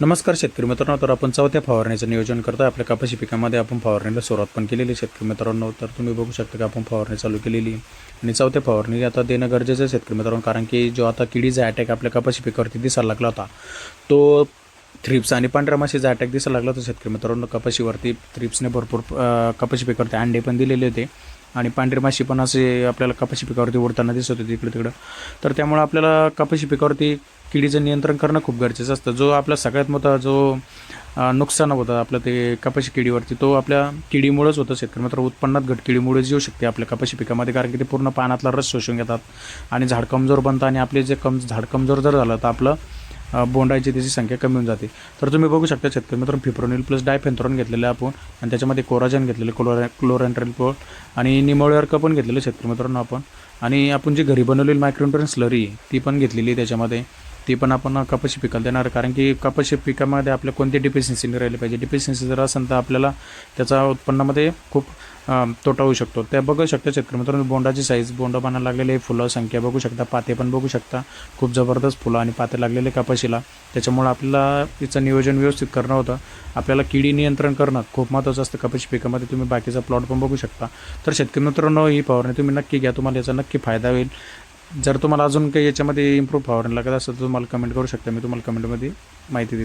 नमस्कार शेतकरी मित्रांनो तर आपण चौथ्या फवारणीचं नियोजन करतो आपल्या कपाशी पिकामध्ये आपण फवारणीला सुरुवात पण केलेली शेतकरी मित्रांनो. तर तुम्ही बघू शकता की आपण फवारणी चालू केलेली आणि चौथ्या फवारणी आता देणं गरजेचं आहे शेतकरी मित्रांनो कारण की जो आता किडीचा अटॅक आपल्या कपाशी पिकावरती दिसायला लागला होता तो थ्रिप्स आणि पांढऱ्या माशीचा अटॅक दिसायला लागला होता शेतकरी मित्रांनो. कपाशीवरती थ्रिप्सने भरपूर कपाशी पिकावरती अंडे पण दिलेले होते. आणि पांढरी माशी पण असे आपल्याला कपाशी पिकावरती उडताना दिसत होती इकडे तिकडं. तर त्यामुळे आपल्याला कपाशी पिकावरती किडीचं नियंत्रण करणं खूप गरजेचं असतं. जो आपला सगळ्यात मोठा जो नुकसान होतं आपलं ते कपाशी किडीवरती तो आपल्या किडीमुळेच होतं शेतकरी मात्र. उत्पन्नात घट किडीमुळेच येऊ शकते आपल्या कपाशी पिकामध्ये कारण की ते पूर्ण पानातला रस शोषून घेतात. आणि झाड कमजोर बनतं आणि आपले जे कम झाड कमजोर जर झालं तर आपलं बोंडाची त्याची संख्या कमी होऊन जाते. तर तुम्ही बघू शकता शेतकरी मित्रांनो फिप्रोनिल प्लस डायफेंथ्रॉन घेतलेलं आहे आपण. आणि त्याच्यामध्ये कोराजन घेतलेलं क्लोरा क्लोरॅन्ट्रेलपोल आणि निमोळीअर्क पण घेतलेलं शेतकरी मित्रांनो आपण. आणि आपण जी घरी बनवलेली मायक्रोन्ट्रन स्लरी ती पण घेतलेली त्याच्यामध्ये. ती पण आपण कपाशी पिकाला देणार. कारण की कपाशी पिकामध्ये आपल्या कोणती डिफिशियन्सी राहिली पाहिजे. डिफिशियन्सी जर असेल तर आपल्याला त्याचा उत्पन्नामध्ये खूप तोटा होऊ शकतो. त्या बघू शकता शेतकरी मित्रांनो बोंडाची साईज बोंडा बनायला लागलेले फुलं संख्या बघू शकता पाते पण बघू शकता. खूप जबरदस्त फुलं आणि पाते लागलेले कपाशीला. त्याच्यामुळे आपल्याला तिचं नियोजन व्यवस्थित करणं होतं. आपल्याला किडी नियंत्रण करणं खूप महत्त्वाचं असतं कपाशी पिकामध्ये. तुम्ही बाकीचा प्लॉट पण बघू शकता. तर शेतकरी मित्रांनो ही फवारणी तुम्ही नक्की घ्या. तुम्हाला याचा नक्की फायदा होईल. जर तुम्हाला अजून काही याच्यामध्ये इम्प्रूव्ह फवारणी लागत असेल तर तुम्हाला कमेंट करू शकता. मी तुम्हाला कमेंटमध्ये माहिती देईल